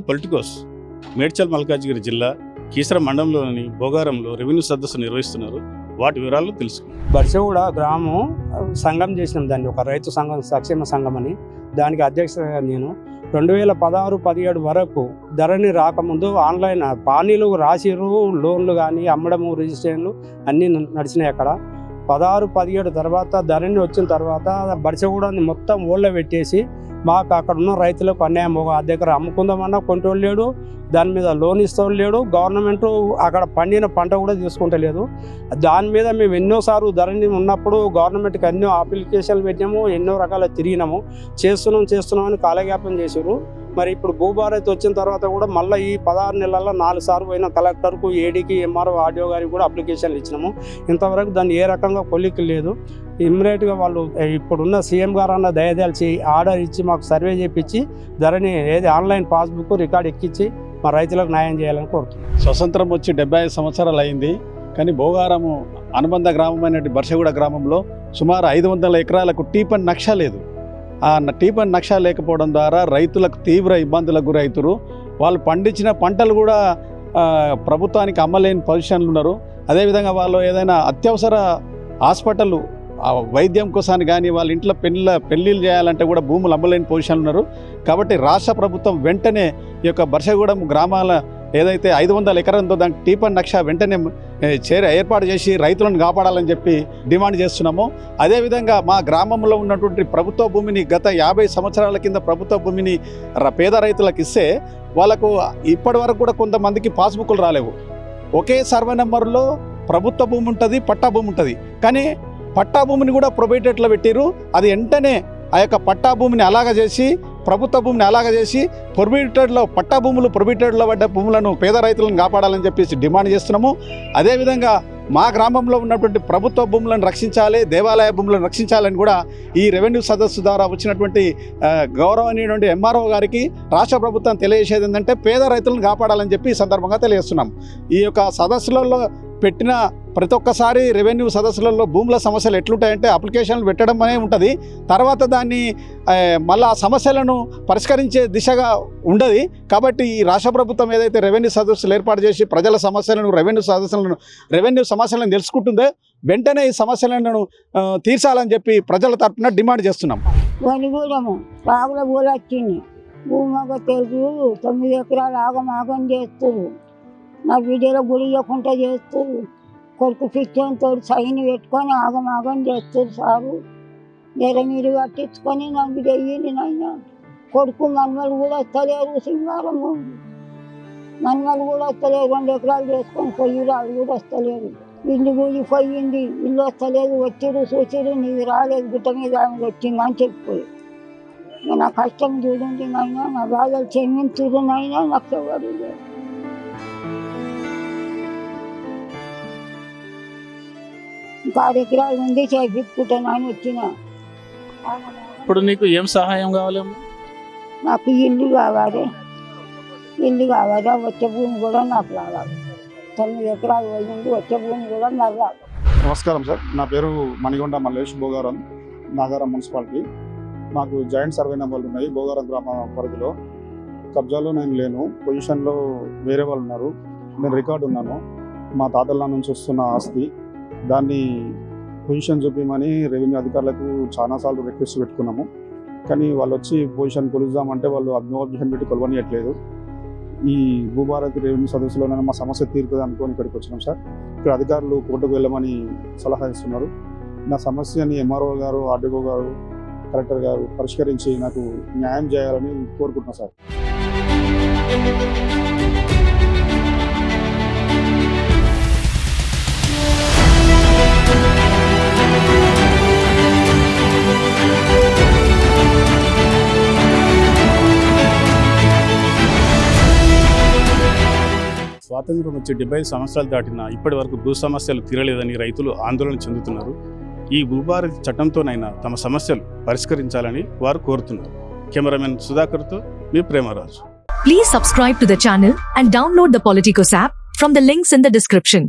Politicos Medchal Malkajgiri జిల్లా కీసర మండలంలోని భోగారంలో revenue సదస్సు నిర్వహిస్తున్నారు. వాటి వివరాలు తెలుసుకుందాం. బర్సగూడ గ్రామం సంఘం చేసినాం దాన్ని ఒక రైతు సంఘం సంక్షేమ సంఘం అని. దానికి అధ్యక్షుడిగా నేను. రెండు వేల పదహారు పదిహేడు వరకు ధరని రాకముందు ఆన్లైన్ పానీలు రాసిరు లోన్లు కానీ అమ్మడము రిజిస్ట్రేషన్లు అన్నీ నడిచినాయి అక్కడ. పదహారు పదిహేడు తర్వాత ధరణి వచ్చిన తర్వాత బడిసగూడని మొత్తం ఓళ్ళ పెట్టేసి మాకు అక్కడ ఉన్న రైతులకు అన్యాయం ఆ దగ్గర అమ్ముకుందామన్నా కొంటోళ్ళు లేడు దాని మీద లోన్ ఇస్తోళ్ళు లేడు గవర్నమెంట్ అక్కడ పండిన పంట కూడా తీసుకుంటలేదు. దాని మీద మేము ఎన్నోసార్లు ధరణి ఉన్నప్పుడు గవర్నమెంట్కి ఎన్నో అప్లికేషన్లు పెట్టినాము ఎన్నో రకాల తిరిగినాము చేస్తున్నాం చేస్తున్నాం అని కాలజ్ఞాపం చేసారు మరి ఇప్పుడు భూభారత్ వచ్చిన తర్వాత కూడా మళ్ళీ ఈ పదహారు నెలల్లో నాలుగు సార్లు పోయిన కలెక్టర్కు ఏడీకి ఎంఆర్ఓ ఆడియో గారికి కూడా అప్లికేషన్లు ఇచ్చినాము. ఇంతవరకు దాన్ని ఏ రకంగా కొలిక్కి లేదు. ఇమ్మీడియట్గా వాళ్ళు ఇప్పుడున్న సీఎం గారు అన్న దయదాల్చి ఆర్డర్ ఇచ్చి మాకు సర్వే చేపించి ధరని ఏది ఆన్లైన్ పాస్బుక్ రికార్డ్ ఎక్కించి మా రైతులకు న్యాయం చేయాలని కోరుతున్నాం. స్వతంత్రం వచ్చి డెబ్బై ఐదు సంవత్సరాలు అయింది. కానీ భోగారము అనుబంధ గ్రామమైనటువంటి బర్షగూడ గ్రామంలో సుమారు ఐదు వందల ఎకరాలకు టీపన్ నక్ష లేదు. ఆ టీపన్ నక్ష లేకపోవడం ద్వారా రైతులకు తీవ్ర ఇబ్బందులకు గురవుతారు. వాళ్ళు పండించిన పంటలు కూడా ప్రభుత్వానికి అమ్మలేని పొజిషన్లు ఉన్నారు. అదేవిధంగా వాళ్ళు ఏదైనా అత్యవసర హాస్పిటల్ వైద్యం కోసాన్ని కానీ వాళ్ళ ఇంట్లో పెళ్ళ పెళ్ళిళ్ళు చేయాలంటే కూడా భూములు అమ్మలేని పొజిషన్లు ఉన్నారు. కాబట్టి రాష్ట్ర ప్రభుత్వం వెంటనే ఈ యొక్క బర్షగూడెం గ్రామాల ఏదైతే ఐదు వందల ఎకరం ఉందో దానికి టీపన్ నక్ష వెంటనే చేర ఏర్పాటు చేసి రైతులను కాపాడాలని చెప్పి డిమాండ్ చేస్తున్నాము. అదేవిధంగా మా గ్రామంలో ఉన్నటువంటి ప్రభుత్వ భూమిని గత యాభై సంవత్సరాల కింద ప్రభుత్వ భూమిని పేద రైతులకు ఇస్తే వాళ్ళకు ఇప్పటి వరకు కూడా కొంతమందికి పాస్బుక్లు రాలేవు. ఒకే సర్వే నెంబర్లో ప్రభుత్వ భూమి ఉంటుంది పట్టా భూమి ఉంటుంది. కానీ పట్టా భూమిని కూడా ప్రొబేటెట్లో పెట్టిరు అది వెంటనే ఆ యొక్క పట్టా భూమిని అలాగ చేసి ప్రభుత్వ భూమిని అలాగ చేసి ప్రొబిటెడ్లో పట్టా భూములు ప్రొబిటెడ్లో పడ్డ భూములను పేద రైతులను కాపాడాలని చెప్పేసి డిమాండ్ చేస్తున్నాము. అదేవిధంగా మా గ్రామంలో ఉన్నటువంటి ప్రభుత్వ భూములను రక్షించాలి దేవాలయ భూములను రక్షించాలని కూడా ఈ రెవెన్యూ సదస్సు ద్వారా వచ్చినటువంటి గౌరవనీయుడు ఎంఆర్ఓ గారికి రాష్ట్ర ప్రభుత్వం తెలియజేసేది ఏంటంటే పేద రైతులను కాపాడాలని చెప్పి ఈ సందర్భంగా తెలియజేస్తున్నాం. ఈ యొక్క సదస్సులలో పెట్టిన ప్రతి ఒక్కసారి రెవెన్యూ సదస్సులలో భూముల సమస్యలు ఎట్లుంటాయంటే అప్లికేషన్లు పెట్టడం అనే ఉంటుంది. తర్వాత దాన్ని మళ్ళీ ఆ సమస్యలను పరిష్కరించే దిశగా ఉండదు. కాబట్టి ఈ రాష్ట్ర ప్రభుత్వం ఏదైతే రెవెన్యూ సదస్సులు ఏర్పాటు చేసి ప్రజల సమస్యలను రెవెన్యూ సదస్సులను రెవెన్యూ సమస్యలను తెలుసుకుంటుందో వెంటనే ఈ సమస్యలను తీర్చాలని చెప్పి ప్రజల తరపున డిమాండ్ చేస్తున్నాం. తొమ్మిది ఎకరాలు ఆగమాగం చేస్తారు నా వీడియోలో గుడి ఇవ్వకుండా చేస్తారు కొడుకు పిచ్చంతో సైన్ పెట్టుకొని ఆగమాగం చేస్తారు సారు. నెల మీరు పట్టించుకొని నాకు చెయ్యండి నాయన. కొడుకు మనమలు కూడా వస్తలేరు సింగారము మనమలు కూడా వస్తలేరు రెండు ఎకరాలు చేసుకొని పొయ్యిలు అవి కూడా వస్తలేరు. ఇల్లు కూలి పోయింది ఇల్లు వస్తలేదు వచ్చిరు చూసిరు నీవు రాలేదు గుట్ట మీద ఆమె వచ్చింది అని చెప్పిపోయి నా కష్టం చూడండి నాయన నా బాధలు క్షమించురు నాయన నాకు ఎవరు లేరు. ఆరు ఎకరాలు ఉంది చేపించుకుంటాను అని వచ్చిన. ఇప్పుడు నీకు ఏం సహాయం కావాలేమో నాకు ఇల్లు కావాలి. ఇల్లు కావాలి. వచ్చే భూమి కూడా నాకు రావాలి తొమ్మిది ఎకరాలు పోయింది. వచ్చే భూమి కూడా నాకు రావాలి నమస్కారం సార్. నా పేరు మణిగొండ మల్లేష్ భోగారం నాగారం మున్సిపాలిటీ. నాకు జాయింట్ సర్వే నెంబర్లు ఉన్నాయి. భోగారం గ్రామ పరిధిలో. కబ్జాలో నేను లేను. పొజిషన్లో వేరే వాళ్ళు ఉన్నారు. నేను రికార్డు ఉన్నాను. మా తాతల నుంచి వస్తున్న ఆస్తి. దాన్ని పొజిషన్ చూపించమని రెవెన్యూ అధికారులకు చాలాసార్లు రిక్వెస్ట్ పెట్టుకున్నాము. కానీ వాళ్ళు వచ్చి పొజిషన్ కొలుద్దామంటే వాళ్ళు అగ్నోబ్జెక్షన్ పెట్టి కొలవనియట్లేదు. ఈ భూభారతి రెవెన్యూ సదస్సులోనైనా మా సమస్య తీరుతుంది అనుకొని ఇక్కడికి వచ్చినాం సార్. ఇక్కడ అధికారులు కోర్టుకు వెళ్ళమని సలహా ఇస్తున్నారు. నా సమస్యని ఎంఆర్ఓ గారు ఆర్డీఓ గారు కలెక్టర్ గారు పరిష్కరించి నాకు న్యాయం చేయాలని కోరుకుంటున్నాను సార్. స్వాతంత్రం వచ్చి డెబ్బై సంవత్సరాలు దాటినా ఇప్పటి వరకు భూ సమస్యలు తీరలేదని రైతులు ఆందోళన చెందుతున్నారు. ఈ భూభారతి చట్టంతోనైనా తమ సమస్యలు పరిష్కరించాలని వారు కోరుతున్నారు. కెమెరామెన్ సుధాకర్తో మీ Premaraju. Please subscribe to the channel and download the Politicos app from the links in the description